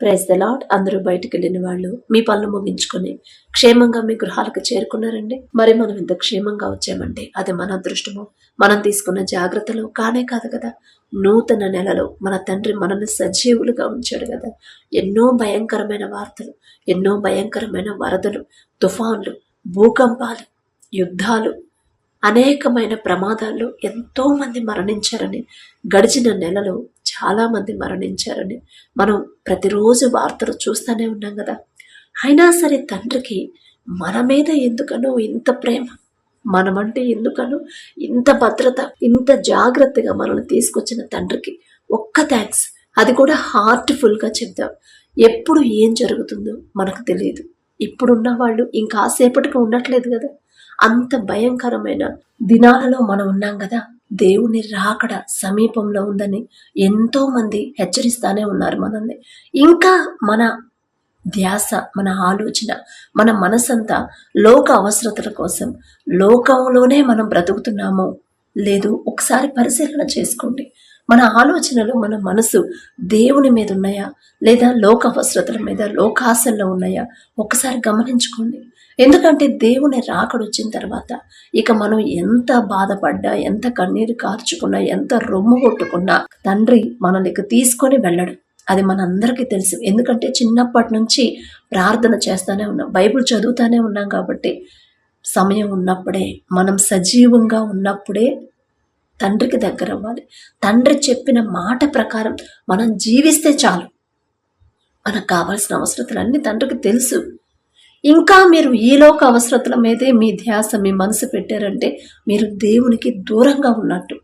Praise the lord అందరూ బయటికి వెళ్ళిన వాళ్ళు మీ పనులు ముగించుకొని క్షేమంగా మీ గృహాలకు చేరుకున్నారండి. మరి మనం ఇంత క్షేమంగా వచ్చామంటే అది మన అదృష్టము మనం తీసుకున్న జాగ్రత్తలు కానే కాదు కదా. నూతన నెలలో మన తండ్రి మనల్ని సజీవులుగా ఉంచాడు కదా. ఎన్నో భయంకరమైన వార్తలు ఎన్నో భయంకరమైన వరదలు తుఫాన్లు భూకంపాలు యుద్ధాలు అనేకమైన ప్రమాదాల్లో ఎంతోమంది మరణించారని గడిచిన నెలలో చాలామంది మరణించారని మనం ప్రతిరోజు వార్తలు చూస్తూనే ఉన్నాం కదా. అయినా సరే తండ్రికి మన మీద ఎందుకనో ఇంత ప్రేమ మనమంటే ఎందుకనో ఇంత భద్రత ఇంత జాగ్రత్తగా మనల్ని తీసుకొచ్చిన తండ్రికి ఒక్క థ్యాంక్స్. అది కూడా హార్ట్ఫుల్గా చెప్దాం. ఎప్పుడు ఏం జరుగుతుందో మనకు తెలియదు. ఇప్పుడున్న వాళ్ళు ఇంకాసేపటికి ఉండట్లేదు కదా. అంత భయంకరమైన దినాలలో మనం ఉన్నాం కదా. దేవుని రాకడ సమీపంలో ఉందని ఎంతో మంది హెచ్చరిస్తానే ఉన్నారు మనల్ని. ఇంకా మన ధ్యాస మన ఆలోచన మన మనసంతా లోక అవసరతల కోసం లోకంలోనే మనం బ్రతుకుతున్నామో లేదు ఒకసారి పరిశీలన చేసుకోండి. మన ఆలోచనలు మన మనసు దేవుని మీద ఉన్నాయా? లేదా లోక అవసరతల మీద లోకాశల్లో ఉన్నాయా? ఒకసారి గమనించుకోండి. ఎందుకంటే దేవుని రాకడొచ్చిన తర్వాత ఇక మనం ఎంత బాధపడ్డా ఎంత కన్నీరు కార్చుకున్నా ఎంత రొమ్ము కొట్టుకున్నా తండ్రి మనల్ని ఇక తీసుకొని వెళ్ళడు. అది మనందరికీ తెలుసు. ఎందుకంటే చిన్నప్పటి నుంచి ప్రార్థన చేస్తూనే ఉన్నాం. బైబిల్ చదువుతానే ఉన్నాం కాబట్టి సమయం ఉన్నప్పుడే మనం సజీవంగా ఉన్నప్పుడే తండ్రికి దగ్గర అవ్వాలి. తండ్రి చెప్పిన మాట ప్రకారం మనం జీవిస్తే చాలు. మనకు కావాల్సిన అవసరతలన్నీ తండ్రికి తెలుసు. ఇంకా మీరు ఈలోక అవసరతల మీదే మీ ధ్యాస మీ మనసు పెట్టారంటే మీరు దేవునికి దూరంగా ఉన్నట్టు.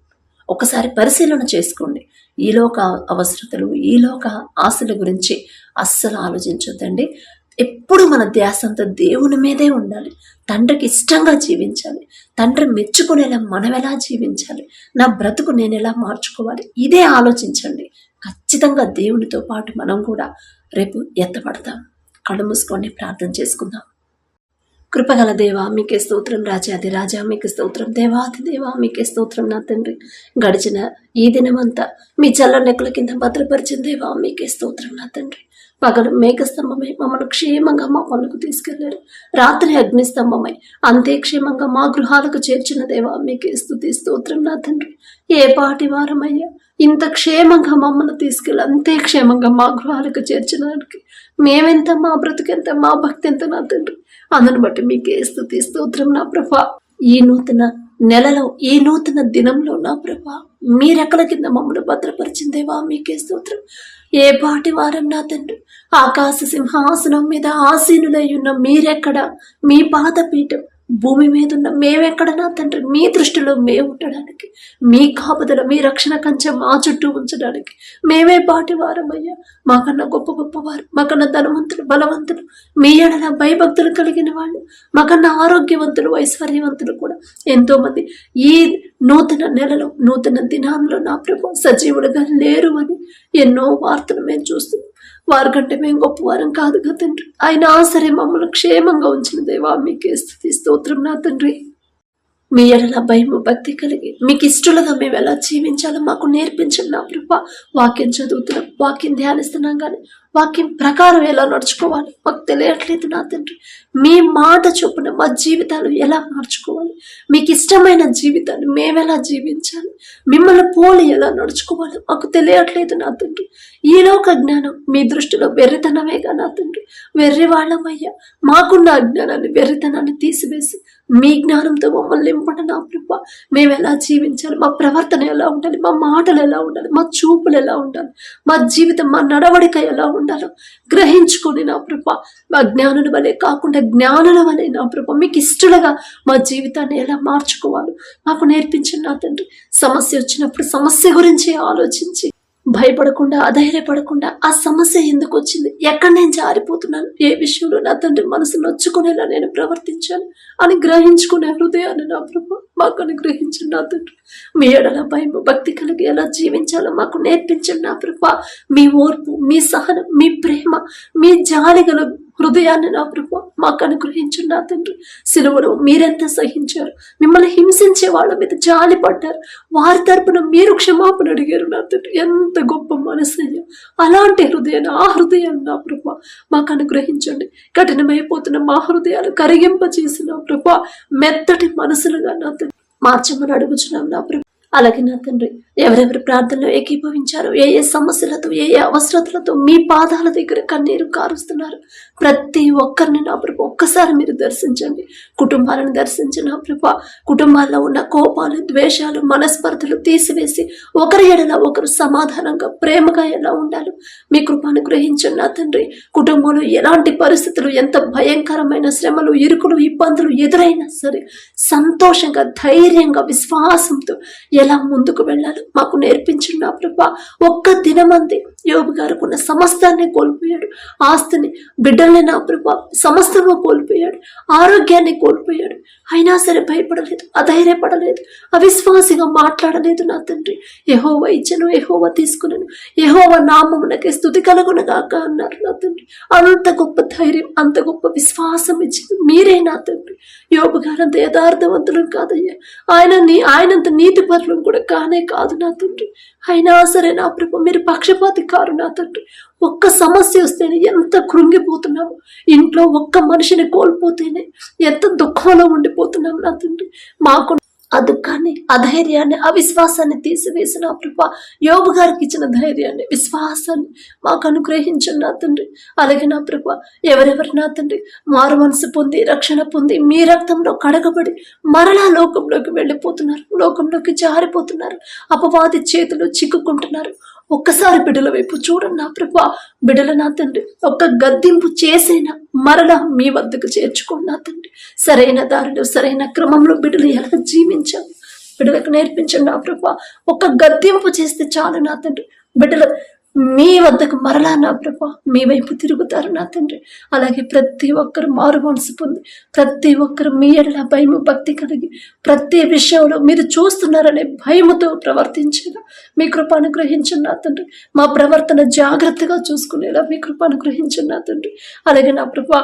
ఒకసారి పరిశీలన చేసుకోండి. ఈలోక అవసరతలు ఈలోక ఆశల గురించి అస్సలు ఆలోచించొద్దండి. ఎప్పుడు మన ధ్యాస దేవుని మీదే ఉండాలి. తండ్రికి ఇష్టంగా జీవించాలి. తండ్రి మెచ్చుకునేలా మనం ఎలా జీవించాలి? నా బ్రతుకు నేను ఎలా మార్చుకోవాలి? ఇదే ఆలోచించండి. ఖచ్చితంగా దేవునితో పాటు మనం కూడా రేపు ఎత్తపడతాం కళ్ళు మూసుకొని ప్రార్థన చేసుకుందాం. కృపగల దేవా మీకే స్తోత్రం రాజాది రాజా మీకు స్తోత్రం దేవాది దేవా మీకే స్తోత్రం నా తండ్రి. గడిచిన ఈ దినమంతా మీ చల్ల నెక్కుల కింద భద్రపరిచిన దేవా మీకే స్తోత్రం నా తండ్రి. పగలు మేఘస్తంభమై మమ్మల్ని క్షేమంగా మా పనులకు తీసుకెళ్ళారు. రాత్రి అగ్నిస్తంభమై అంతే క్షేమంగా మా గృహాలకు చేర్చిన దేవా మీకే స్థుతి స్తోత్రం నా తండ్రి. ఏ పాటి వారమయ్యా ఇంత క్షేమంగా మమ్మల్ని తీసుకెళ్ళి అంతే క్షేమంగా మా గృహాలకు చేర్చడానికి మేమెంత మా బ్రతుకెంత మా భక్తి ఎంత నా తండ్రి. అందును బట్టి మీకే స్థుతి స్తోత్రం నా ప్రభా. ఈ నూతన నెలలో ఈ నూతన దినంలో నా ప్రభా మీ రెక్కల కింద మమ్మల్ని భద్రపరిచిందేవా మీకే స్తోత్రం. ఏ పాటి వారం నా తండ్రి? ఆకాశ సింహాసనం మీద ఆసీనులై ఉన్న మీరెక్కడ? మీ పాదపీఠం? భూమి మీద ఉన్న మేమెక్కడ నా తండ్రి మీ దృష్టిలో మేము ఉండడానికి మీ కాపుదల మీ రక్షణ కంచె మా చుట్టూ ఉంచడానికి మేమే పాటి వారమయ్యా మాకన్నా గొప్ప గొప్పవారు మాకన్నా ధనవంతులు బలవంతులు మీ ఎడల భయభక్తులు కలిగిన వాళ్ళు మాకన్నా ఆరోగ్యవంతులు ఐశ్వర్యవంతులు కూడా ఎంతో మంది ఈ నూతన నెలలో నూతన దినాల్లో నా ప్రభు సజీవుడుగా లేరు అని ఎన్నో వార్తలు మేము చూస్తున్నాం. వారికంటే మేము గొప్పవారం కాదు కదా తండ్రి. ఆయన సరే మమ్మల్ని క్షేమంగా ఉంచిన దేవా మీకే స్థుతి స్తోత్రం నా తండ్రి. మీ ఎడల భయము భక్తి కలిగి మీకు ఇష్టలుగా మేము ఎలా జీవించాలో మాకు నేర్పించండి నా ప్రభా. వాక్యం చదువుతున్నాం వాక్యం ధ్యానిస్తున్నాం కానీ వాక్యం ప్రకారం ఎలా నడుచుకోవాలి? మాకు తెలియట్లేదు నా తండ్రి. మీ మాట చొప్పున మా జీవితాలు ఎలా మార్చుకోవాలి? మీకు ఇష్టమైన జీవితాన్ని మేమెలా జీవించాలి? మిమ్మల్ని పోలి ఎలా నడుచుకోవాలి? మాకు తెలియట్లేదు నా తండ్రి. ఈలోక జ్ఞానం మీ దృష్టిలో వెర్రితనమేగా నా తండ్రి. వెర్రి వాళ్ళమయ్యా. మాకున్న అజ్ఞానాన్ని వెర్రితనాన్ని తీసివేసి మీ జ్ఞానంతో మమ్మల్ని నింపండి నా ప్రభ. మేము ఎలా జీవించాలి? మా ప్రవర్తన ఎలా ఉండాలి? మా మాటలు ఎలా ఉండాలి? మా చూపులు ఎలా ఉండాలి? మా జీవితం మా నడవడిక ఎలా ఉండాలో గ్రహించుకొని నా ప్రభ. మా జ్ఞానుల వలె కాకుండా జ్ఞానుల వలె నా ప్రభ. మీకు ఇష్టలుగా మా జీవితాన్ని ఎలా మార్చుకోవాలో మాకు నేర్పించండి నా తండ్రి. సమస్య వచ్చినప్పుడు సమస్య గురించి ఆలోచించి భయపడకుండా అధైర్యపడకుండా ఆ సమస్య ఎందుకు వచ్చింది? ఎక్కడ నేను జారిపోతున్నాను? ఏ విషయంలో నా తండ్రి మనసు నొచ్చుకునేలా నేను ప్రవర్తించాను అని గ్రహించుకునే హృదయాన్ని నా ప్రభు మాకు అనుగ్రహించండి నా తండ్రి. మీ ఎడల భయము భక్తి కలిగి ఎలా జీవించాలో మాకు నేర్పించండి నా ప్రభు. మీ ఓర్పు మీ సహనం మీ ప్రేమ మీ జాలి గల హృదయాన్ని నా ప్రభు మాకు అనుగ్రహించండి నా తండ్రి. సిలువను మీరెంత సహించారు? మిమ్మల్ని హింసించే వాళ్ళ మీద జాలి పడ్డారు. వారి తరపున మీరు క్షమాపణ అడిగారు నా తండ్రి. ఎంత గొప్ప మనసయ్య అలాంటి హృదయాన్ని ఆ హృదయాన్ని నా ప్రభు మాకు అనుగ్రహించండి. కఠినమైపోతున్న మా హృదయాలు కరిగింప చేసిన ప్రభు మెత్తటి మనసులుగా నా తండ్రి. మార్చమని అడుగుచున్నాం నా ప్రభు. అలాగే నా తండ్రి ఎవరెవరి ప్రార్థనలో ఏకీభవించారు ఏ ఏ సమస్యలతో ఏ ఏ అవసరతలతో మీ పాదాల దగ్గర కన్నీరు కారుస్తున్నారు ప్రతి ఒక్కరిని నా ప్రభు ఒక్కసారి మీరు దర్శించండి. కుటుంబాలను దర్శించి నా ప్రభు. కుటుంబాల్లో ఉన్న కోపాలు ద్వేషాలు మనస్పర్ధలు తీసివేసి ఒకరి ఎడల ఒకరు సమాధానంగా ప్రేమగా ఎలా ఉండాలి మీ కృపను గ్రహించండి నా తండ్రి. కుటుంబంలో ఎలాంటి పరిస్థితులు ఎంత భయంకరమైన శ్రమలు ఇరుకులు ఇబ్బందులు ఎదురైనా సరే సంతోషంగా ధైర్యంగా విశ్వాసంతో ఎలా ముందుకు వెళ్ళాలో మాకు నేర్పించండి నా ప్రభా. ఒక్క దినమంది. యోబు గారికి ఉన్న సమస్తాన్ని కోల్పోయాడు. ఆస్తిని బిడ్డల్ని నా ప్రభా సమస్తము కోల్పోయాడు. ఆరోగ్యాన్ని కోల్పోయాడు. అయినా సరే భయపడలేదు అధైర్యపడలేదు అవిశ్వాసిగా మాట్లాడలేదు నా తండ్రి. యహోవ ఇచ్చను ఎహోవ తీసుకున్నాను ఎహోవ నామమునకే స్థుతి కలుగునగాక అన్నారు నా తండ్రి. అంత గొప్ప ధైర్యం అంత గొప్ప విశ్వాసం ఇచ్చింది మీరే నా తండ్రి. యోబు గారు అంత యథార్థవంతులు కాదయ్యా. ఆయన నీ ఆయనంత నీతిపరులు కూడా కానే కాదు నా తండ్రి. అయినా సరే నా ప్రభు మీరు పక్షపాతి కారు నా తండ్రి. ఒక్క సమస్య వస్తేనే ఎంత కృంగిపోతున్నాము. ఇంట్లో ఒక్క మనిషిని కోల్పోతేనే ఎంత దుఃఖంలో ఉండిపోతున్నాము నా తండ్రి. మాకు ఆ దుఃఖాన్ని అధైర్యాన్ని అవిశ్వాసాన్ని తీసివేసి నా ప్రభ. యోబు గారికి ఇచ్చిన ధైర్యాన్ని విశ్వాసాన్ని మాకు అనుగ్రహించండి నా తండ్రి. అలాగే నా ప్రభ ఎవరెవరు నా తండ్రి? మారు మనసు పొంది రక్షణ పొంది మీ రక్తంలో కడగబడి మరలా లోకంలోకి వెళ్ళిపోతున్నారు. లోకంలోకి జారిపోతున్నారు. అపవాది చేతులు చిక్కుకుంటున్నారు. ఒక్కసారి బిడ్డల వైపు చూడండి నా ప్రభా. బిడ్డల నా తండ్రి ఒక్క గద్దింపు చేసైనా మరలా మీ వద్దకు చేర్చుకోండి నా తండ్రి. సరైన దారిలో సరైన క్రమంలో బిడ్డలు ఎలా జీవించాలి బిడ్డలకు నేర్పించండి నా ప్రభా. ఒక్క గద్దింపు చేస్తే చాలు నా తండ్రి. బిడ్డలు మీ వద్దకు మరలా నా ప్రభా మీ వైపు తిరుగుతారు నా తండ్రి. అలాగే ప్రతి ఒక్కరు మారు మనసు పొంది ప్రతి ఒక్కరు మీ ఎడల భయము భక్తి కలిగి ప్రతి విషయంలో మీరు చూస్తున్నారనే భయముతో ప్రవర్తించేలా మీ కృప అనుగ్రహించండి నా తండ్రి. మా ప్రవర్తన జాగ్రత్తగా చూసుకునేలా మీ కృప అనుగ్రహించండి నా తండ్రి. అలాగే నా ప్రభా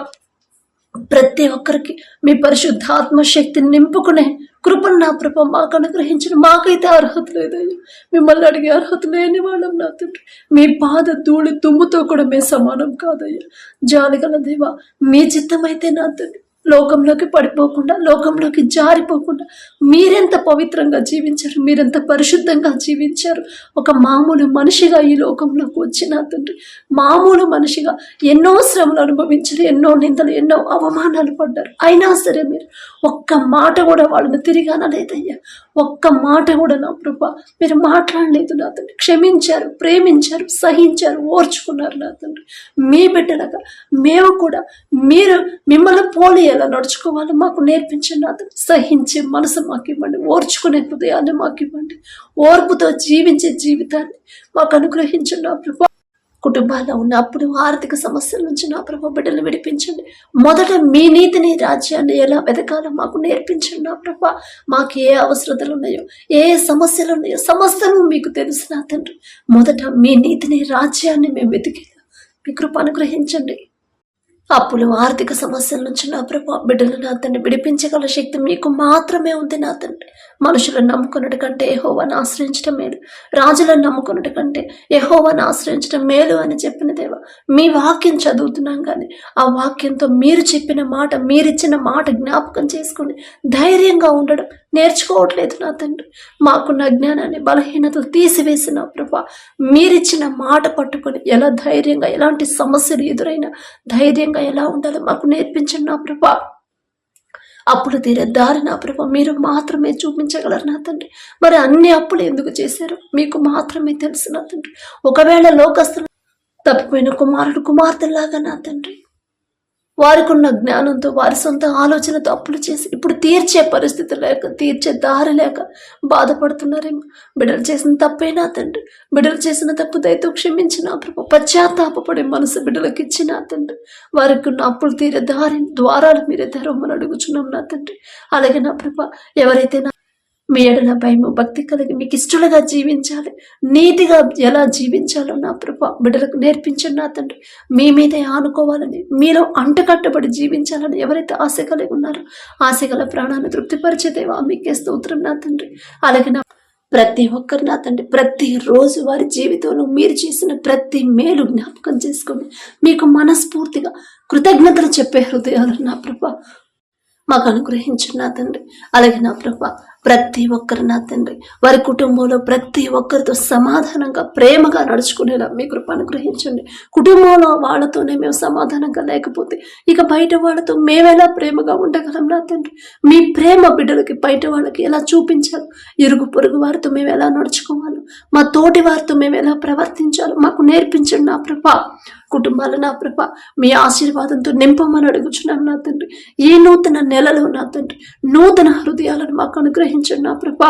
ప్రతి ఒక్కరికి మీ పరిశుద్ధాత్మ శక్తిని నింపుకునే కృపను నా కృప మాకు అనుగ్రహించిన మాకైతే అర్హత లేదయ్యా. మిమ్మల్ని అడిగే అర్హత లేని వాళ్ళం నా తండ్రి. మీ బాధ ధూళి తుమ్ముతో కూడా మేము సమానం కాదయ్యా. జాలిగల దేవా మీ చిత్తమైతే నా తండ్రి. లోకంలోకి పడిపోకుండా లోకంలోకి జారిపోకుండా మీరెంత పవిత్రంగా జీవించారు? మీరెంత పరిశుద్ధంగా జీవించారు? ఒక మామూలు మనిషిగా ఈ లోకంలోకి వచ్చిన తండ్రి మామూలు మనిషిగా ఎన్నో శ్రమలు అనుభవించారు ఎన్నో నిందలు ఎన్నో అవమానాలు పడ్డారు. అయినా సరే మీరు ఒక్క మాట కూడా వాళ్ళని తిరిగి అనలేదయ్యా. ఒక్క మాట కూడా నా ప్రభ మీరు మాట్లాడలేదు నా తండ్రి. క్షమించారు ప్రేమించారు సహించారు ఓర్చుకున్నారు నా తండ్రి. మీ బిడ్డలగా మేము కూడా మీరు మిమ్మల్ని పోలి ఎలా నడుచుకోవాలో మాకు నేర్పించండి నా తండ్రి. సహించే మనసు మాకు ఇవ్వండి ఓర్చుకునే హృదయాన్ని మాకు ఇవ్వండి ఓర్పుతో జీవించే జీవితాన్ని మాకు అనుగ్రహించండి నా ప్రభా. కుటుంబాల్లో ఉన్న అప్పుడు ఆర్థిక సమస్యల నుంచి నా ప్రభు బిడ్డలు విడిపించండి. మొదట మీ నీతిని రాజ్యాన్ని ఎలా వెతకాలో మాకు నేర్పించండి నా ప్రభ. మాకు ఏ అవసరతలు ఉన్నాయో ఏ సమస్యలు ఉన్నాయో సమస్తము మీకు తెలుసు నా తండ్రి. మొదట మీ నీతిని రాజ్యాన్ని మేము వెతికి మీ కృప అనుగ్రహించండి. అప్పులు ఆర్థిక సమస్యల నుంచి నా ప్రభా బిడ్డలు నా తండ్రి విడిపించగల శక్తి మీకు మాత్రమే ఉంది నా తండ్రి. మనుషులను నమ్ముకున్నట్టు కంటే యహోవాను ఆశ్రయించడం మేలు. రాజులను నమ్ముకున్నట్టు కంటే యహోవాను ఆశ్రయించడం మేలు అని చెప్పిన దేవ మీ వాక్యం చదువుతున్నాం కానీ ఆ వాక్యంతో మీరు చెప్పిన మాట మీరిచ్చిన మాట జ్ఞాపకం చేసుకుని ధైర్యంగా ఉండడం నేర్చుకోవట్లేదు నా తండ్రి. మాకున్న జ్ఞానాన్ని బలహీనతలు తీసివేసిన ప్రభా మీరిచ్చిన మాట పట్టుకొని ఎలా ధైర్యంగా ఎలాంటి సమస్యలు ఎదురైనా ధైర్యంగా ఎలా ఉండాలో మాకు నేర్పించండి నా ప్రభా. అప్పులు తీరే దారి నా ప్రభా మీరు మాత్రమే చూపించగలరు నా తండ్రి. మరి అన్ని అప్పులు ఎందుకు చేశారు? మీకు మాత్రమే తెలుసు నా తండ్రి. ఒకవేళ లోకస్తులు తప్పిపోయిన కుమారుడు కుమార్తెలాగా నా తండ్రి. వారికి ఉన్న జ్ఞానంతో వారి సొంత ఆలోచనతో అప్పులు చేసి ఇప్పుడు తీర్చే పరిస్థితి లేక తీర్చే దారి లేక బాధపడుతున్నారేమో. బిడ్డలు చేసిన తప్పేనా తండ్రి బిడ్డలు చేసిన తప్పు దయతో క్షమించిన ప్రభు పశ్చాత్తాపడే మనసు బిడ్డలకు ఇచ్చిన తండ్రి. వారికి ఉన్న అప్పులు తీరే దారి ద్వారాలు మీరే తెరవమని అడుగుచున్నాం నా తండ్రి. అలాగే నా ప్రభ ఎవరైతే నా మీ ఎడల భయము భక్తి కలిగి మీకు ఇష్టలుగా జీవించాలి. నీతిగా ఎలా జీవించాలో నా ప్రభా బిడ్డలకు నేర్పించండి నా తండ్రి. మీ మీదే ఆనుకోవాలని మీలో అంటకట్టబడి జీవించాలని ఎవరైతే ఆశ కలిగి ఉన్నారో ఆశ గల ప్రాణాన్ని తృప్తిపరిచేదేవా మీకే స్తోత్రం నా తండ్రి. అలాగే నా ప్రతి ఒక్కరు నా తండ్రి ప్రతి రోజు వారి జీవితంలో మీరు చేసిన ప్రతి మేలు జ్ఞాపకం చేసుకొని మీకు మనస్ఫూర్తిగా కృతజ్ఞతలు చెప్పే హృదయాలు నా ప్రభా మాకు అనుగ్రహించిన నా తండ్రి. అలాగే నా ప్రభా ప్రతి ఒక్కరు నా తండ్రి. వారి కుటుంబంలో ప్రతి ఒక్కరితో సమాధానంగా ప్రేమగా నడుచుకునేలా మీ కృప అనుగ్రహించండి. కుటుంబంలో వాళ్ళతోనే మేము సమాధానంగా లేకపోతే ఇక బయట వాళ్ళతో మేమెలా ప్రేమగా ఉండగలం నా తండ్రి? మీ ప్రేమ బిడ్డలకి బయట వాళ్ళకి ఎలా చూపించాలి? ఇరుగు పొరుగు వారితో మేము ఎలా నడుచుకోవాలి? మా తోటి వారితో మేము ఎలా ప్రవర్తించాలో? మాకు నేర్పించండి నా ప్రభా. కుటుంబాలు నా ప్రభ. మీ ఆశీర్వాదంతో నింపమని అడుగుచున్నాం నా తండ్రి. ఈ నూతన నెలలో నా తండ్రి నూతన హృదయాలను మాకు అనుగ్రహించండి నా ప్రభ.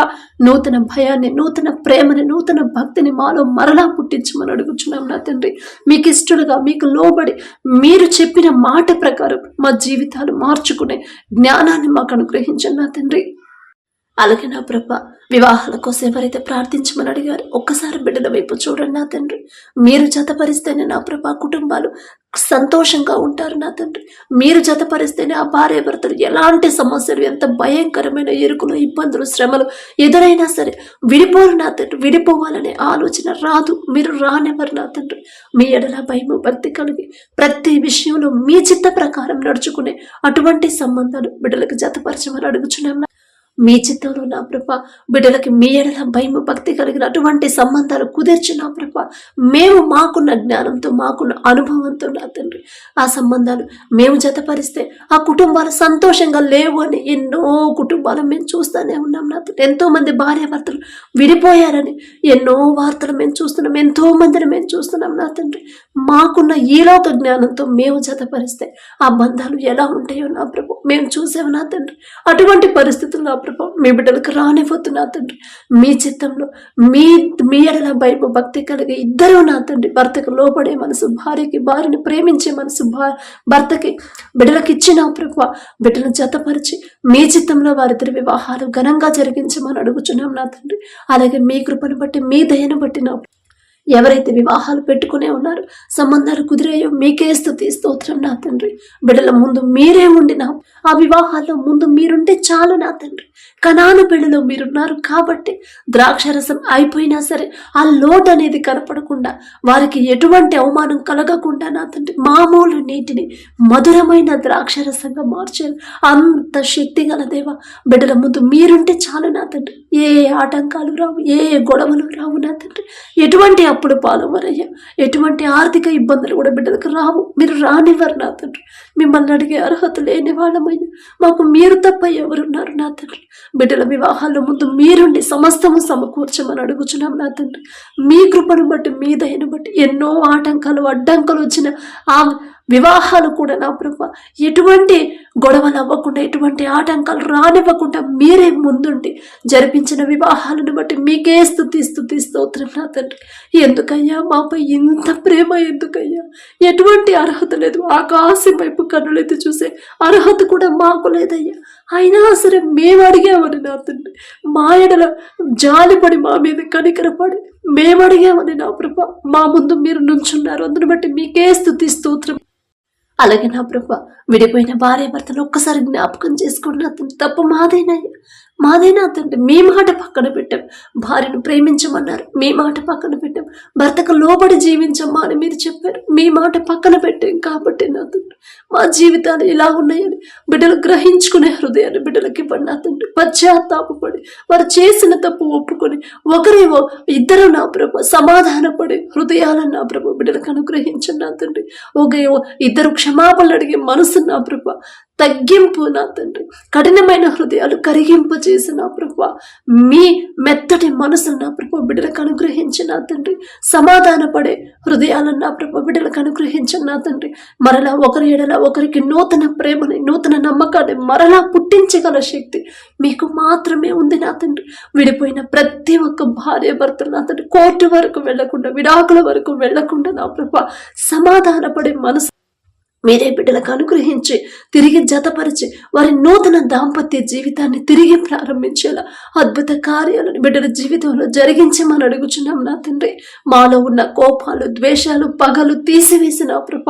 నూతన భయాన్ని నూతన ప్రేమని నూతన భక్తిని మాలో మరలా పుట్టించమని అడుగుచున్నాం నా తండ్రి. మీకు ఇష్టలుగా మీకు లోబడి మీరు చెప్పిన మాట ప్రకారం మా జీవితాలు మార్చుకునే జ్ఞానాన్ని మాకు అనుగ్రహించండి నా తండ్రి. అలాగే నా ప్రభ వివాహాల కోసం ఎవరైతే ప్రార్థించమని అడిగారు ఒక్కసారి బిడ్డల వైపు చూడండి నా తండ్రి. మీరు జతపరిస్తేనే నా ప్రభా కుటుంబాలు సంతోషంగా ఉంటారు నా తండ్రి. మీరు జతపరిస్తేనే ఆ భార్య భర్తలు ఎలాంటి సమస్యలు ఎంత భయంకరమైన ఎరుకులు ఇబ్బందులు శ్రమలు ఎదురైనా సరే విడిపోరు నా తండ్రి. విడిపోవాలనే ఆలోచన రాదు. మీరు రానివ్వరు నా తండ్రి. మీ ఎడల భయము భక్తి కలిగి ప్రతి విషయంలో మీ చిత్త ప్రకారం నడుచుకునే అటువంటి సంబంధాలు బిడ్డలకు జతపరచమని అడుగుచున్నాం. మీ చిత్తంలో నా ప్రభ బిడ్డలకి మీ ఎడల భయం భక్తి కలిగిన అటువంటి సంబంధాలు కుదిర్చు నా ప్రభ. మేము మాకున్న జ్ఞానంతో మాకున్న అనుభవంతో నా తండ్రి ఆ సంబంధాలు మేము జతపరిస్తే ఆ కుటుంబాలు సంతోషంగా లేవు అని ఎన్నో కుటుంబాలు మేము చూస్తూనే ఉన్నాం నా తండ్రి. ఎంతోమంది భార్యాభర్తలు విడిపోయారని ఎన్నో వార్తలు మేము చూస్తున్నాం ఎంతో మందిని మేము చూస్తున్నాం నా తండ్రి. మాకున్న ఈలోక జ్ఞానంతో మేము జతపరిస్తే ఆ బంధాలు ఎలా ఉంటాయో నా ప్రభు మేము చూసాము నా తండ్రి. అటువంటి పరిస్థితులు నా ప్రభు మీ బిడ్డలకు రానివ్వద్దు నా తండ్రి. మీ చిత్తంలో మీ మీ ఎడల భయపు భక్తి కలిగి ఇద్దరు నా తండ్రి. భర్తకు లోపడే మనసు భార్యకి భార్యని ప్రేమించే మనసు భా భర్తకి బిడ్డలకు ఇచ్చిన ప్రభు బిడ్డలను జతపరిచి మీ చిత్తంలో వారిద్దరి వివాహాలు ఘనంగా జరిగించమని అడుగుచున్నాం నా తండ్రి. అలాగే మీ కృపను బట్టి మీ దయను బట్టి నా ఎవరైతే వివాహాలు పెట్టుకునే ఉన్నారో సంబంధాలు కుదిరాయో మీకే స్థుతి స్తోత్రం నా తండ్రి. బిడ్డల ముందు మీరే ఉండినా ఆ వివాహాల్లో ముందు మీరుంటే చాలు నా తండ్రి. కనాను బిడ్డలో మీరున్నారు కాబట్టి ద్రాక్షరసం అయిపోయినా సరే ఆ లోటు అనేది కనపడకుండా వారికి ఎటువంటి అవమానం కలగకుండా నా తండ్రి మామూలు నీటిని మధురమైన ద్రాక్షరసంగా మార్చారు. అంత శక్తి గల దేవ బిడ్డల ముందు మీరుంటే చాలు నా తండ్రి. ఏ ఆటంకాలు రావు ఏ గొడవలు రావు నా తండ్రి. ఎటువంటి అప్పుడు పాలవరయ్యా ఎటువంటి ఆర్థిక ఇబ్బందులు కూడా బిడ్డలకు రావు. మీరు రానివ్వరు నా తండ్రి. మిమ్మల్ని అడిగే అర్హత లేని వాళ్ళమయ్యా. మాకు మీరు తప్ప ఎవరున్నారు నా తండ్రి. బిడ్డల వివాహాల్లో ముందు మీరుండి సమస్తము సమకూర్చమని అడుగుచున్నాం నా తండ్రి. మీ కృపను బట్టి మీ దయను బట్టి ఎన్నో ఆటంకాలు అడ్డంకులు వచ్చిన ఆ వివాహాలు కూడా నా ప్రభు. ఎటువంటి గొడవలు అవ్వకుండా ఎటువంటి ఆటంకాలు రానివ్వకుండా మీరే ముందుండి జరిపించిన వివాహాలను బట్టి మీకే స్థుతి స్థుతి స్తోత్రం నా తండ్రి. ఎందుకయ్యా? మాపై ఇంత ప్రేమ ఎందుకయ్యా? ఎటువంటి అర్హత లేదు. ఆకాశం వైపు కన్నులైతే చూసే అర్హత కూడా మాకు లేదయ్యా. అయినా సరే మేము అడిగామని నా తండ్రి. మా ఎడల జాలిపడి మా మీద కనికరపడి మేము అడిగామని నా ప్రభ. మా ముందు మీరు నుంచున్నారు. అందుని బట్టి మీకే స్థుతి స్తోత్రం. అలాగే నా ప్రభ విడిపోయిన భార్య భర్తను ఒక్కసారి జ్ఞాపకం చేసుకోండి అతను తప్పు మాదేనయ్యా మాదేనా తండ్రి మీ మాట పక్కన పెట్టాం. భార్యను ప్రేమించమన్నారు. మీ మాట పక్కన పెట్టాం. భర్తకు లోబడి జీవించమ్మా అని మీరు చెప్పారు. మీ మాట పక్కన పెట్టాం కాబట్టి నా తండ్రి మా జీవితాలు ఇలా ఉన్నాయని బిడ్డలు గ్రహించుకునే హృదయాన్ని బిడ్డలకి ఇవ్వండి నా తండ్రి. పశ్చాత్తాపడి వారు చేసిన తప్పు ఒప్పుకొని ఒకరేవో ఇద్దరు నా ప్రభు సమాధానపడి హృదయాలను నా ప్రభు బిడ్డలకు అనుగ్రహించండి నా తండ్రి. ఒక ఇద్దరు క్షమ క్షమాపణలు అడిగే మనసు నా ప్రభు. తగ్గింపు నా తండ్రి. కఠినమైన హృదయాలు కరిగింపు చేసిన నా ప్రభు. మీ మెత్తటి మనసు నా ప్రభు బిడ్డలకు అనుగ్రహించి నా తండ్రి. సమాధాన పడే హృదయాలను నా ప్రభు బిడ్డలకు అనుగ్రహించిన నా తండ్రి. మరలా ఒకరి ఎడల ఒకరికి నూతన ప్రేమని నూతన నమ్మకాన్ని మరలా పుట్టించగల శక్తి మీకు మాత్రమే ఉంది నా తండ్రి. విడిపోయిన ప్రతి ఒక్క భార్య భర్తలు నా తండ్రి. కోర్టు వరకు వెళ్ళకుండా విడాకుల వరకు వెళ్ళకుండా నా ప్రభు. సమాధానపడే మనసు మీరే బిడ్డలకు అనుగ్రహించి తిరిగి జతపరిచి వారి నూతన దాంపత్య జీవితాన్ని తిరిగి ప్రారంభించేలా అద్భుత కార్యాలను బిడ్డల జీవితంలో జరిగించమని అడుగుచున్నాం నా తండ్రి. మాలో ఉన్న కోపాలు ద్వేషాలు పగలు తీసివేసిన కృప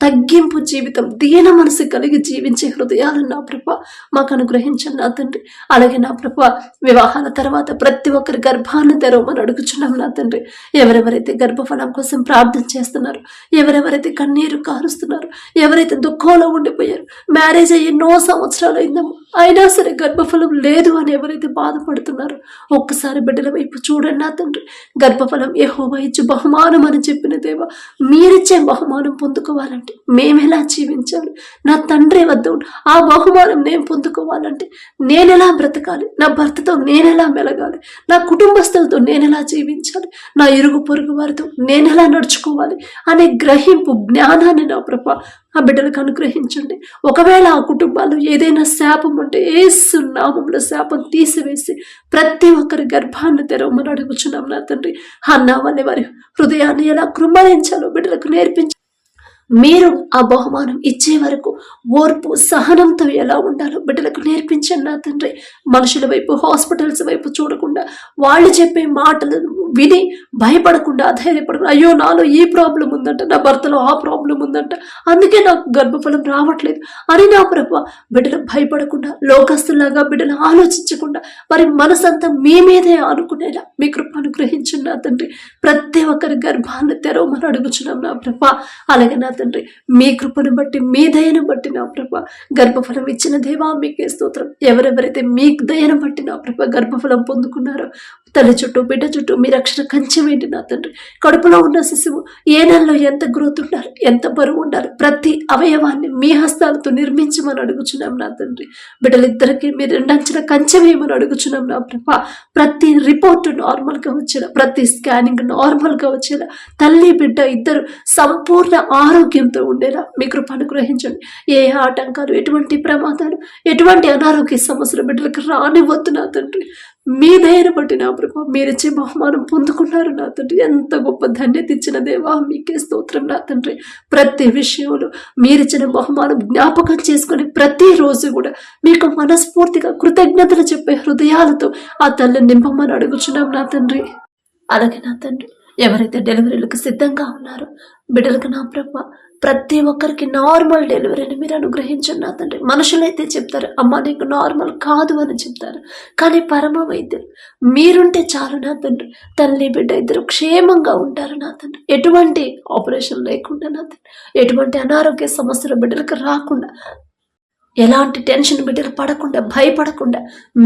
తగ్గింపు జీవితం దీన మనసు కలిగి జీవించే హృదయాలను నా ప్రభ మాకు అనుగ్రహించండి నా తండ్రి. అలాగే నా ప్రభ వివాహాల తర్వాత ప్రతి ఒక్కరి గర్భాన్ని తెరవమని అడుగుచున్నాం నా తండ్రి. ఎవరెవరైతే గర్భఫలం కోసం ప్రార్థన చేస్తున్నారు ఎవరెవరైతే కన్నీరు కారుస్తున్నారు ఎవరైతే దుఃఖంలో ఉండిపోయారు మ్యారేజ్ అయ్యి ఎన్నో సంవత్సరాలు అయిందమ్మా అయినా సరే గర్భఫలం లేదు అని ఎవరైతే బాధపడుతున్నారో ఒక్కసారి బిడ్డల వైపు చూడండి నా తండ్రి. గర్భఫలం యెహోవా ఇచ్చు బహుమానం అని చెప్పిన దేవా మీరిచ్చే బహుమానం పొందుకోవాలంటే మేమెలా జీవించాలి? నా తండ్రి వద్ద ఆ బహుమానం నేను పొందుకోవాలంటే నేనెలా బ్రతకాలి? నా భర్తతో నేనెలా మెలగాలి? నా కుటుంబస్తులతో నేనెలా జీవించాలి? నా ఇరుగు పొరుగు వారితో నేనెలా నడుచుకోవాలి? అనే గ్రహింపు జ్ఞానాన్ని నా ప్రభ ఆ బిడ్డలకు అనుగ్రహించండి. ఒకవేళ ఆ కుటుంబాలు ఏదైనా శాపం ఉంటే ఏసు నామంలో శాపం తీసివేసి ప్రతి ఒక్కరి గర్భాన్ని తెరవమని అడుగుచున్నాం నా తండ్రి. అన్నా వల్లే వారి హృదయాన్ని ఎలా కృమరించాలో బిడ్డలకు నేర్పించాలి మీరు ఆ బహుమానం ఇచ్చే వరకు ఓర్పు సహనంతో ఎలా ఉండాలో బిడ్డలకు నేర్పించండి నా తండ్రి. మనుషుల వైపు హాస్పిటల్స్ వైపు చూడకుండా వాళ్ళు చెప్పే మాటలు విని భయపడకుండా అధైర్యపడకుండా అయ్యో నాలో ఈ ప్రాబ్లం ఉందంట నా భర్తలో ఆ ప్రాబ్లం ఉందంట అందుకే నాకు గర్భఫలం రావట్లేదు అని నా ప్రభు బిడ్డలు భయపడకుండా లోకస్తులాగా బిడ్డలు ఆలోచించకుండా మరి మనసంతా మీ మీదే అనుకునేలా మీ కృప అనుగ్రహించండి నా తండ్రి. ప్రతి ఒక్కరి గర్భాన్ని తెరవమని అడుగుచున్నాం నా ప్రభ. అలాగే నా తండ్రి మీ కృపను బట్టి మీ దయను బట్టి నా ప్రభ గర్భఫలం ఇచ్చిన దేవా మీకే స్తోత్రం. ఎవరెవరైతే మీ దయను బట్టి నా ప్రభ గర్భఫలం పొందుకున్నారో తల్లి చుట్టూ బిడ్డ చుట్టూ మీ రక్షణ కంచెం ఏంటి నా తండ్రి. కడుపులో ఉన్న శిశువు ఏ నెలలో ఎంత గ్రోత్ ఉండాలి ఎంత బరువు ఉండాలి ప్రతి అవయవాన్ని మీ హస్తాలతో నిర్మించమని అడుగుచున్నాం నా తండ్రి. బిడ్డలిద్దరికీ మీరు రెండంచిన కంచెం ఏమని అడుగుచున్నాం నా ప్రభ. ప్రతి రిపోర్ట్ నార్మల్గా వచ్చేలా ప్రతి స్కానింగ్ నార్మల్గా వచ్చేలా తల్లి బిడ్డ ఇద్దరు సంపూర్ణ ఆరోగ్యంతో ఉండేలా మీ కృప అనుగ్రహించండి ఏ ఆటంకాలు ఎటువంటి ప్రమాదాలు ఎటువంటి అనారోగ్య సమస్యలు బిడ్డలకు రానివద్దు నా తండ్రి. మీ దయను బట్టి నా ప్రభా మీరిచ్చే బహుమానం పొందుకున్నారు నా తండ్రి. ఎంత గొప్ప ధన్యత ఇచ్చిన దేవా మీకే స్తోత్రం నా తండ్రి. ప్రతి విషయంలో మీరిచ్చిన బహుమానం జ్ఞాపకం చేసుకొని ప్రతిరోజు కూడా మీకు మనస్ఫూర్తిగా కృతజ్ఞతలు చెప్పే హృదయాలతో ఆ తల్లిని నింపమని అడుగుచున్నాం నా తండ్రి. అలాగే నా తండ్రి. ఎవరైతే డెలివరీలకు సిద్ధంగా ఉన్నారో బిడ్డలకు నా ప్రభ ప్రతి ఒక్కరికి నార్మల్ డెలివరీని మీరు అనుగ్రహించండి నా తండ్రి. మనుషులైతే చెప్తారు అమ్మ నీకు నార్మల్ కాదు అని చెప్తారు. కానీ పరమ వైద్యులు మీరుంటే చాలు నా తండ్రి. తల్లి బిడ్డ ఇద్దరు క్షేమంగా ఉంటారు నా తండ్రి. ఎటువంటి ఆపరేషన్ లేకుండా నా తండ్రి. ఎటువంటి అనారోగ్య సమస్యలు బిడ్డలకు రాకుండా ఎలాంటి టెన్షన్ బిడ్డలు పడకుండా భయపడకుండా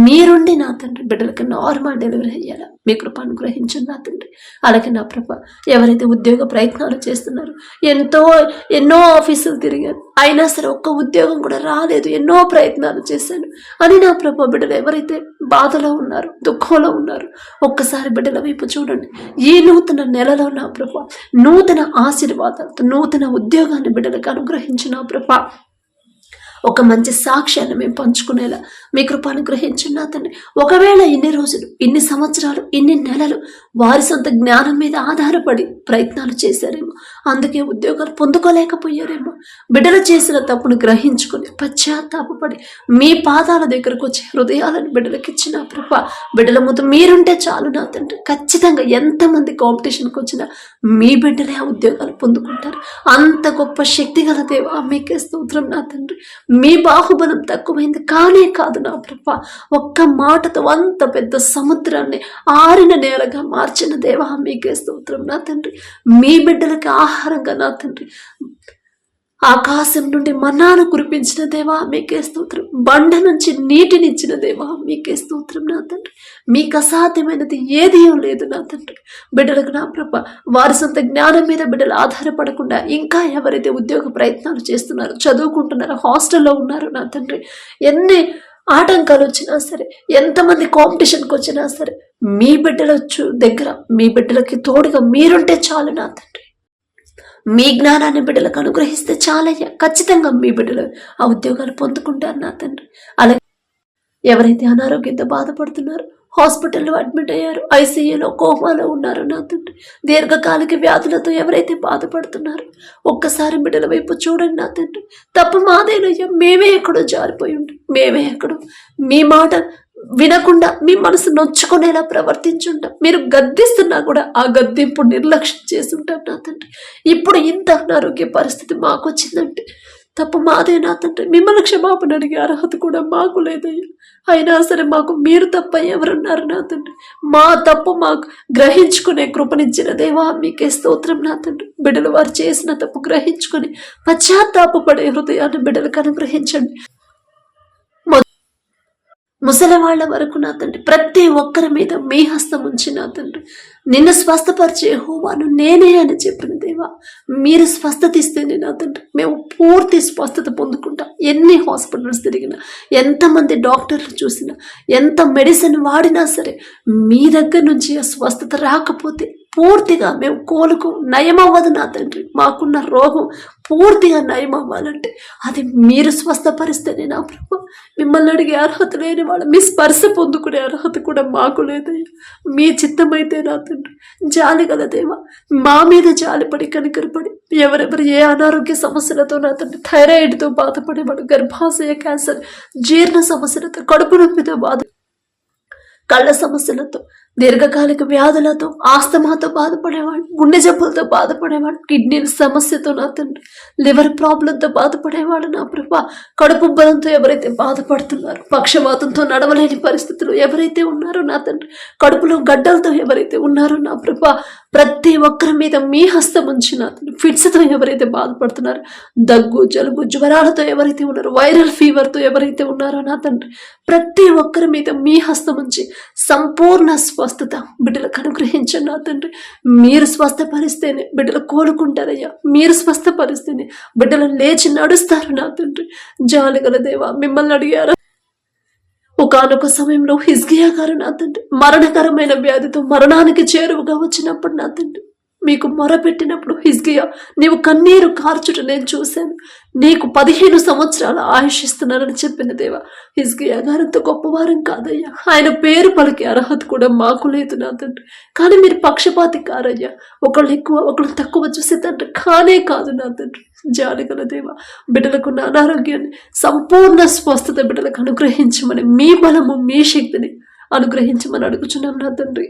మీరుండి నా తండ్రి బిడ్డలకి నార్మల్ డెలివరీ అయ్యేలా మీ కృప అనుగ్రహించండి నా తండ్రి. అలాగే నా ప్రభ ఎవరైతే ఉద్యోగ ప్రయత్నాలు చేస్తున్నారు ఎంతో ఎన్నో ఆఫీసులు తిరిగాను అయినా సరే ఒక్క ఉద్యోగం కూడా రాలేదు ఎన్నో ప్రయత్నాలు చేశాను అని నా ప్రభ బిడ్డలు ఎవరైతే బాధలో ఉన్నారు దుఃఖంలో ఉన్నారు ఒక్కసారి బిడ్డల వైపు చూడండి. ఈ నూతన నెలలో నా ప్రభ నూతన ఆశీర్వాదాలతో నూతన ఉద్యోగాన్ని బిడ్డలకు అనుగ్రహించిన ప్రభ ఒక మంచి సాక్ష్యాన్ని మేము పంచుకునేలా మీ కృపాను గ్రహించండి నా తండ్రి ఒకవేళ ఇన్ని రోజులు ఇన్ని సంవత్సరాలు ఇన్ని నెలలు వారి సొంత జ్ఞానం మీద ఆధారపడి ప్రయత్నాలు చేశారేమో అందుకే ఉద్యోగాలు పొందుకోలేకపోయారేమో. బిడ్డలు చేసిన తప్పును గ్రహించుకొని పశ్చాత్తాపడి మీ పాదాల దగ్గరకు వచ్చి హృదయాలను బిడ్డలకు ఇచ్చిన ప్రభ బిడ్డల ముందు మీరుంటే చాలు నా తండ్రి. ఖచ్చితంగా ఎంతమంది కాంపిటీషన్కి వచ్చినా మీ బిడ్డలే ఆ ఉద్యోగాలు పొందుకుంటారు. అంత గొప్ప శక్తి గల దేవా మీకే స్తోత్రం నా తండ్రి. మీ బాహుబలం తక్కువైంది కానే కాదు నా ప్రభ. ఒక్క మాటతో అంత పెద్ద సముద్రాన్ని ఆరిన నేలగా మార్చిన దేవా మీకే స్తోత్రం నా తండ్రి. మీ బిడ్డలకి ఆహారంగా నా తండ్రి. ఆకాశం నుండి మన్నాను కురిపించిన దేవా మీకే స్తోత్రం. బండ నుంచి నీటినిచ్చిన దేవా మీకే స్తోత్రం నా తండ్రి. మీకు అసాధ్యమైనది ఏదీ లేదు నా తండ్రి. బిడ్డలకు నా ప్రభ వారి సొంత జ్ఞానం మీద బిడ్డలు ఆధారపడకుండా ఇంకా ఎవరైతే ఉద్యోగ ప్రయత్నాలు చేస్తున్నారో చదువుకుంటున్నారో హాస్టల్లో ఉన్నారో నా తండ్రి ఎన్ని ఆటంకాలు వచ్చినా సరే ఎంతమంది కాంపిటీషన్కి వచ్చినా సరే మీ బిడ్డల దగ్గర మీ బిడ్డలకి తోడుగా మీరుంటే చాలు నా తండ్రి. మీ జ్ఞానాన్ని బిడ్డలకు అనుగ్రహిస్తే చాలయ్యా. ఖచ్చితంగా మీ బిడ్డలు ఆ ఉద్యోగాలు పొందుకుంటారు నా తండ్రి. అలాగే ఎవరైతే అనారోగ్యంతో బాధపడుతున్నారో హాస్పిటల్లో అడ్మిట్ అయ్యారు ఐసీయూలో కోమాలో ఉన్నారు నా తండ్రి. దీర్ఘకాలిక వ్యాధులతో ఎవరైతే బాధపడుతున్నారో ఒక్కసారి బిడ్డల వైపు చూడండి నా తండ్రి. తప్పు మాదేనయ్యా మేమే ఎక్కడో జారిపోయి ఉంటాం మేమే ఎక్కడో మీ మాట వినకుండా మీ మనసు నొచ్చుకునేలా ప్రవర్తించుంటాం. మీరు గద్దిస్తున్నా కూడా ఆ గద్దింపు నిర్లక్ష్యం చేసుంటాం నా తండ్రి. ఇప్పుడు ఇంత అనారోగ్య పరిస్థితి మాకు వచ్చిందంటే తప్పు మాదే నా తండ్రి. మిమ్మల్ని క్షమాపణ అడిగే అర్హత కూడా మాకు లేదయ్యా. అయినా సరే మాకు మీరు తప్ప ఎవరున్నారు నా తండ్రి? మా తప్పు మాకు గ్రహించుకునే కృపనిచ్చిన దేవా మీకే స్తోత్రం నా తండ్రి. బిడ్డలు వారు చేసిన తప్పు గ్రహించుకొని పశ్చాత్తాపడే హృదయాన్ని బిడ్డలకు అనుగ్రహించండి. ముసలి వాళ్ళ వరకు నా తండ్రి ప్రతి ఒక్కరి మీద మీ హస్తం ఉంచి నా తండ్రి. నిన్ను స్వస్థపరిచే హోవాను నేనే అని చెప్పిన దేవా మీరు స్వస్థత ఇస్తేనే నా తండ్రి. మేము పూర్తి స్వస్థత పొందుకుంటాం. ఎన్ని హాస్పిటల్స్ తిరిగినా ఎంతమంది డాక్టర్లు చూసినా ఎంత మెడిసిన్ వాడినా సరే మీ దగ్గర నుంచి ఆ స్వస్థత రాకపోతే పూర్తిగా మేము కోలుకు నయమవ్వదు నా తండ్రి. మాకున్న రోగం పూర్తిగా నయం అవ్వాలంటే అది మీరు స్వస్థపరిస్తేనే నా ప్రభు. మిమ్మల్ని అడిగే అర్హత లేని వాళ్ళు మీ స్పర్శ పొందుకునే అర్హత కూడా మాకు లేదయ్యా. మీ చిత్తమైతే నా తండ్రి. జాలి కదా దేవా మా మీద జాలిపడి కనికరపడి ఎవరెవరు ఏ అనారోగ్య సమస్యలతో నా తండ్రి థైరాయిడ్తో బాధపడేవాడు గర్భాశయ క్యాన్సర్ జీర్ణ సమస్యలతో కడుపు నొప్పితో బాధ కళ్ళ సమస్యలతో దీర్ఘకాలిక వ్యాధులతో ఆస్తమాతో బాధపడేవాడు గుండె జబ్బులతో బాధపడేవాడు కిడ్నీ సమస్యతో నా తండ్రి లివర్ ప్రాబ్లంతో బాధపడేవాడు నా ప్రభా. కడుపు బలంతో ఎవరైతే బాధపడుతున్నారో పక్షవాతంతో నడవలేని పరిస్థితులు ఎవరైతే ఉన్నారో నా తండ్రి కడుపులో గడ్డలతో ఎవరైతే ఉన్నారో నా ప్రభా ప్రతి ఒక్కరి మీద మీ హస్తం ఉంచి నా తండ్రి ఫిట్స్తో ఎవరైతే బాధపడుతున్నారో దగ్గు జలుబు జ్వరాలతో ఎవరైతే ఉన్నారో వైరల్ ఫీవర్తో ఎవరైతే ఉన్నారో నా తండ్రి ప్రతి ఒక్కరి మీద మీ హస్తం ఉంచి సంపూర్ణ స్వ స్వస్థత బిడ్డలకు అనుగ్రహించండి నా తండ్రి. మీరు స్వస్థపరిస్తేనే బిడ్డలు కోలుకుంటారయ్యా. మీరు స్వస్థపరిస్తేనే బిడ్డలు లేచి నడుస్తారు నా తండ్రి. జాలిగల దేవా మిమ్మల్ని అడిగారు. ఒకనొక సమయంలో హిజ్గియా గారు నా తండ్రి మరణకరమైన వ్యాధితో మరణానికి చేరువుగా వచ్చినప్పుడు నా తండ్రి. మీకు మొరపెట్టినప్పుడు హిజ్గియా నీవు కన్నీరు కార్చుట నేను చూశాను. నీకు పదిహేను సంవత్సరాల ఆయుషిస్తున్నానని చెప్పింది చెప్పిన దేవా హిజ్గియా గారంత గొప్పవారం కాదయ్యా. ఆయన పేరు పలికే అర్హత కూడా మాకు లేదు నా తండ్రి. కానీ మీరు పక్షపాతి కారయ్యా. ఒకళ్ళు ఎక్కువ ఒకళ్ళు తక్కువ చూసే తండ్రి కానే కాదు నా తండ్రి. జాలిగల దేవా బిడ్డలకు నా అనారోగ్యాన్ని సంపూర్ణ స్వస్థత బిడ్డలకు అనుగ్రహించమని మీ బలము మీ శక్తిని అనుగ్రహించమని అడుగుచున్నాం నా తండ్రి.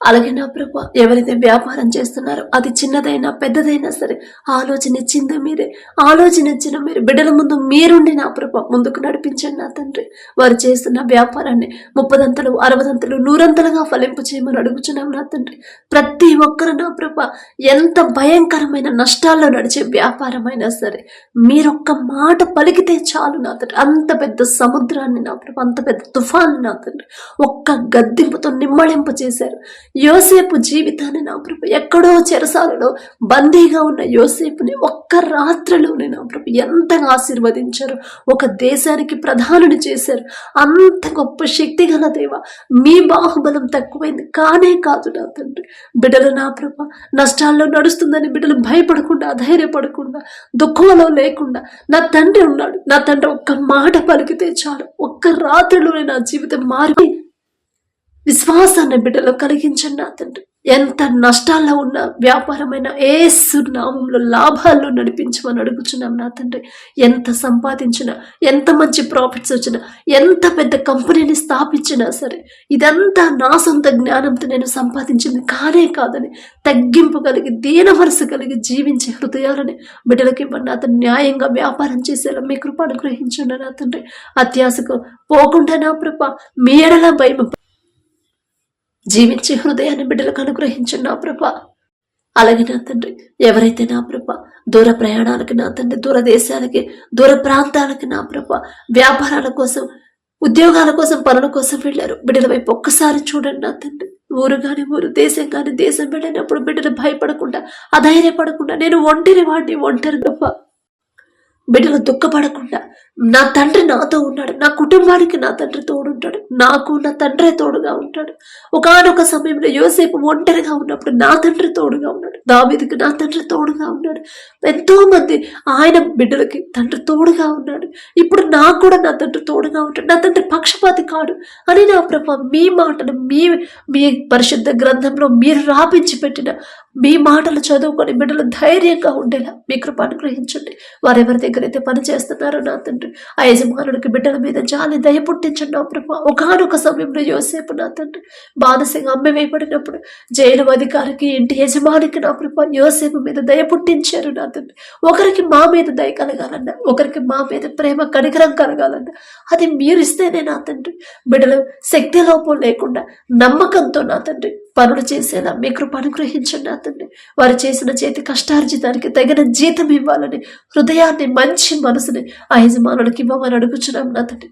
అలాగే నా ప్రభు ఎవరైతే వ్యాపారం చేస్తున్నారో అది చిన్నదైనా పెద్దదైనా సరే ఆలోచన ఇచ్చింది మీరే. ఆలోచన ఇచ్చిన మీరు బిడ్డల ముందు మీరుండి నా ప్రభు ముందుకు నడిపించండి నా తండ్రి. వారు చేస్తున్న వ్యాపారాన్ని ముప్పదంతలు అరవదంతలు నూరంతలుగా ఫలింపు చేయమని అడుగుచున్నాం నా తండ్రి. ప్రతి ఒక్కరు నా ప్రభ ఎంత భయంకరమైన నష్టాల్లో నడిచే వ్యాపారమైనా సరే మీరొక్క మాట పలికితే చాలు నా తండ్రి. అంత పెద్ద సముద్రాన్ని నా ప్రభ అంత పెద్ద తుఫాన్ని నా తండ్రి. ఒక్క గద్దింపుతో నిమ్మళింపు చేశారు. యోసేపు జీవితాన్ని నా ప్రభు ఎక్కడో చెరసాలలో బందీగా ఉన్న యోసేపుని ఒక్క రాత్రిలోనే నా ప్రభు ఎంతగా ఆశీర్వదించారు. ఒక దేశానికి ప్రధానుని చేశారు. అంత గొప్ప శక్తి గల దేవ మీ బాహుబలం తక్కువైంది. కానే కాదు నా తండ్రి. బిడ్డలు నా ప్రభ నష్టాల్లో నడుస్తుందని బిడ్డలు భయపడకుండా అధైర్యపడకుండా దుఃఖంలో లేకుండా నా తండ్రి ఉన్నాడు. నా తండ్రి ఒక్క మాట పలికితే చాలు. ఒక్క రాత్రిలోనే నా జీవితం మారి విశ్వాసాన్ని బిడ్డలో కలిగించండి నా తండ్రి. ఎంత నష్టాల్లో ఉన్న వ్యాపారమైన ఏ నామంలో లాభాల్లో నడిపించమని అడుగుచున్నాం నా తండ్రి. ఎంత సంపాదించినా ఎంత మంచి ప్రాఫిట్స్ వచ్చినా ఎంత పెద్ద కంపెనీని స్థాపించినా సరే ఇదంతా నా సొంత జ్ఞానంతో నేను సంపాదించింది కానే కాదని తగ్గింపు కలిగి దీన వరుస కలిగి జీవించే హృదయాలని బిడ్డలకి ఇవ్వండి అతను న్యాయంగా వ్యాపారం చేసేలా మీ కృప అనుగ్రహించండి నా తండ్రి. అత్యాశకు పోకుండా నా కృప మీ ఎడల భయం జీవించే హృదయాన్ని బిడ్డలకు అనుగ్రహించండి నా ప్రభ. అలాగే నా తండ్రి ఎవరైతే నా ప్రభ దూర ప్రయాణాలకి నా తండ్రి దూర దేశాలకి దూర ప్రాంతాలకి నా ప్రభ వ్యాపారాల కోసం ఉద్యోగాల కోసం పనుల కోసం వెళ్ళారు. బిడ్డల వైపు ఒక్కసారి చూడండి నా తండ్రి. ఊరు కానీ ఊరు దేశం కానీ దేశం వెళ్ళినప్పుడు బిడ్డలు భయపడకుండా అధైర్యపడకుండా నేను ఒంటరి వాడిని ఒంటరి గొప్ప బిడ్డలు దుఃఖపడకుండా నా తండ్రి నాతో ఉన్నాడు. నా కుటుంబానికి నా తండ్రి తోడుంటాడు. నాకు నా తండ్రి తోడుగా ఉంటాడు. ఒకనొక సమయంలో యోసేపు ఒంటరిగా ఉన్నప్పుడు నా తండ్రి తోడుగా ఉన్నాడు. దావిదికి నా తండ్రి తోడుగా ఉన్నాడు. ఎంతో మంది ఆయన బిడ్డలకి తండ్రి తోడుగా ఉన్నాడు. ఇప్పుడు నాకు కూడా నా తండ్రి తోడుగా ఉంటాడు. నా తండ్రి పక్షపాతి కాడు అని నా ప్రభా మీ మాటను మీ మీ పరిశుద్ధ గ్రంథంలో మీరు రాపించి పెట్టిన మీ మాటలు చదువుకొని బిడ్డలు ధైర్యంగా ఉండేలా మీ కృప అనుగ్రహించండి. వారెవరి దగ్గర అయితే పని చేస్తున్నారో నా తండ్రి ఆ యజమానుడికి బిడ్డల మీద జాలి దయ పుట్టించండి నా ప్రభా. ఒకనొక సమయంలో యోసేపు నా తండ్రి బాధసింగా అమ్మ వేయబడినప్పుడు జైలు అధికారికి ఇంటి యజమానికి నా ప్రభా యోసేపు మీద దయ పుట్టించారు నా తండ్రి. ఒకరికి మా మీద దయ కలగాలన్నా ఒకరికి మా మీద ప్రేమ కనికరం కలగాలన్నా అది మీరు ఇస్తేనే నా తండ్రి. బిడ్డలు శక్తి లోపం లేకుండా నమ్మకంతో నా తండ్రి పనులు చేసేలా మీ కృప అనుగ్రహించండి అతన్ని. వారు చేసిన చేతి కష్టార్జితానికి తగిన జీతం ఇవ్వాలని హృదయాన్ని మంచి మనసుని ఆ యజమానులకు ఇవ్వమని అడుగుచున్నాం అతన్ని.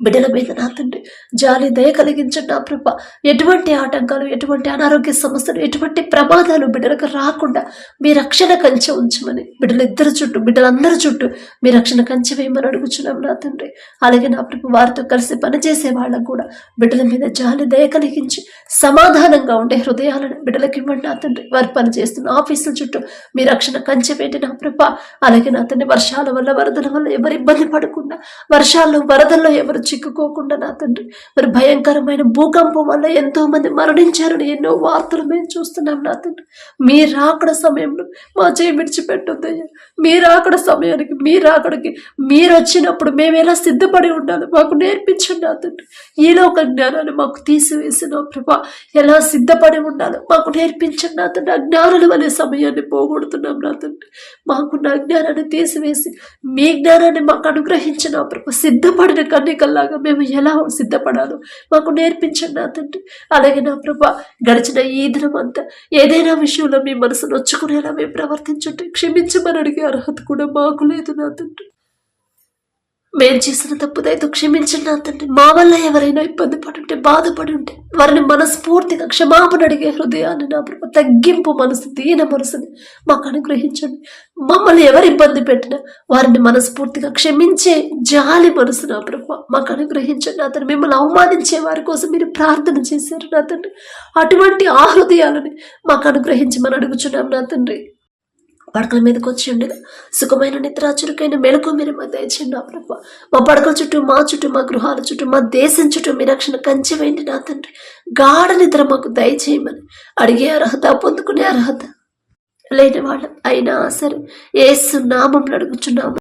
బిడ్డల మీద నా తండ్రి జాలి దయ కలిగించండి నా ప్రభ. ఎటువంటి ఆటంకాలు ఎటువంటి అనారోగ్య సమస్యలు ఎటువంటి ప్రమాదాలు బిడ్డలకు రాకుండా మీ రక్షణ కంచె ఉంచమని బిడ్డలిద్దరి చుట్టూ బిడ్డలందరి చుట్టూ మీ రక్షణ కంచె వేయమని అడుగుచున్నాం నా తండ్రి. అలాగే నా ప్రభు వారితో కలిసి పనిచేసే వాళ్ళకు కూడా బిడ్డల మీద జాలి దయ కలిగించి సమాధానంగా ఉండే హృదయాలను బిడ్డలకు ఇవ్వండి నా తండ్రి. వారు పనిచేస్తున్న ఆఫీసుల చుట్టూ మీ రక్షణ కంచె పెట్టి నా ప్రభ. అలాగే నా తండ్రి వర్షాల వల్ల వరదల వల్ల ఎవరు ఇబ్బంది పడకుండా వర్షాల్లో వరదల్లో ఎవరు చిక్కుకోకుండా నా తండ్రి. మరి భయంకరమైన భూకంపం వల్ల ఎంతో మంది మరణించారని ఎన్నో వార్తలు మేము చూస్తున్నాం నా తండ్రి. మీ రాకడ సమయంలో మా చేయి విడిచిపెట్టొద్దయ్యా మీ రాకడ సమయానికి మీ రాకడికి మీరు వచ్చినప్పుడు మేము ఎలా సిద్ధపడి ఉండాలి మాకు నేర్పించండి నా తండ్రి. ఈలో ఒక జ్ఞానాన్ని మాకు తీసివేసిన ప్రభా. ఎలా సిద్ధపడి ఉండాలో మాకు నేర్పించండి నా తండ్రి. అజ్ఞానుల వలె సమయాన్ని పోగొడుతున్నాం నా తండ్రి. మాకున్న అజ్ఞానాన్ని తీసివేసి మీ జ్ఞానాన్ని మాకు అనుగ్రహించిన ప్రభు. సిద్ధపడిన కన్నికల్లాగా మేము ఎలా సిద్ధపడాలో మాకు నేర్పించండి నా తండ్రి. అలాగే నా ప్రభా గడిచిన ఈ దినం అంతా ఏదైనా విషయంలో మీ మనసు నొచ్చుకునేలా మేము ప్రవర్తించుంటే క్షమించమని అడిగే అర్హత కూడా మాకు లేదు నా తండ్రి. మేము చేసిన తప్పుదైతే క్షమించండి నా తండ్రి మా వల్ల ఎవరైనా ఇబ్బంది పడి ఉంటే బాధపడి ఉంటే వారిని మనస్ఫూర్తిగా క్షమాపణ అడిగే హృదయాన్ని నా ప్రభు తగ్గింపు మనసు దీన మనసుని మాకు అనుగ్రహించండి. మమ్మల్ని ఎవరు ఇబ్బంది పెట్టినా వారిని మనస్ఫూర్తిగా క్షమించే జాలి మనసు నా ప్రభు మాకు అనుగ్రహించండి. నా తండ్రి మిమ్మల్ని అవమానించే వారి కోసం మీరు ప్రార్థన చేశారు నా తండ్రి. అటువంటి ఆ హృదయాలని మాకు అనుగ్రహించమని అడుగుచున్నాం నా తండ్రి. పడకల మీదకి వచ్చి సుఖమైన నిద్ర చురుకైన మెలకు మీరు మా దయచేయండి. నా ప్రభు మా పడకల చుట్టూ మా చుట్టూ మా గృహాల చుట్టూ మా దేశం చుట్టూ మీ రక్షణ కంచి వేయండి నా తండ్రి. గాఢ నిద్ర మాకు దయచేయమని అడిగే అర్హత పొందుకునే అర్హత లేని వాళ్ళం. అయినా సరే ఏసు నామంలో అడుగుచున్నాము.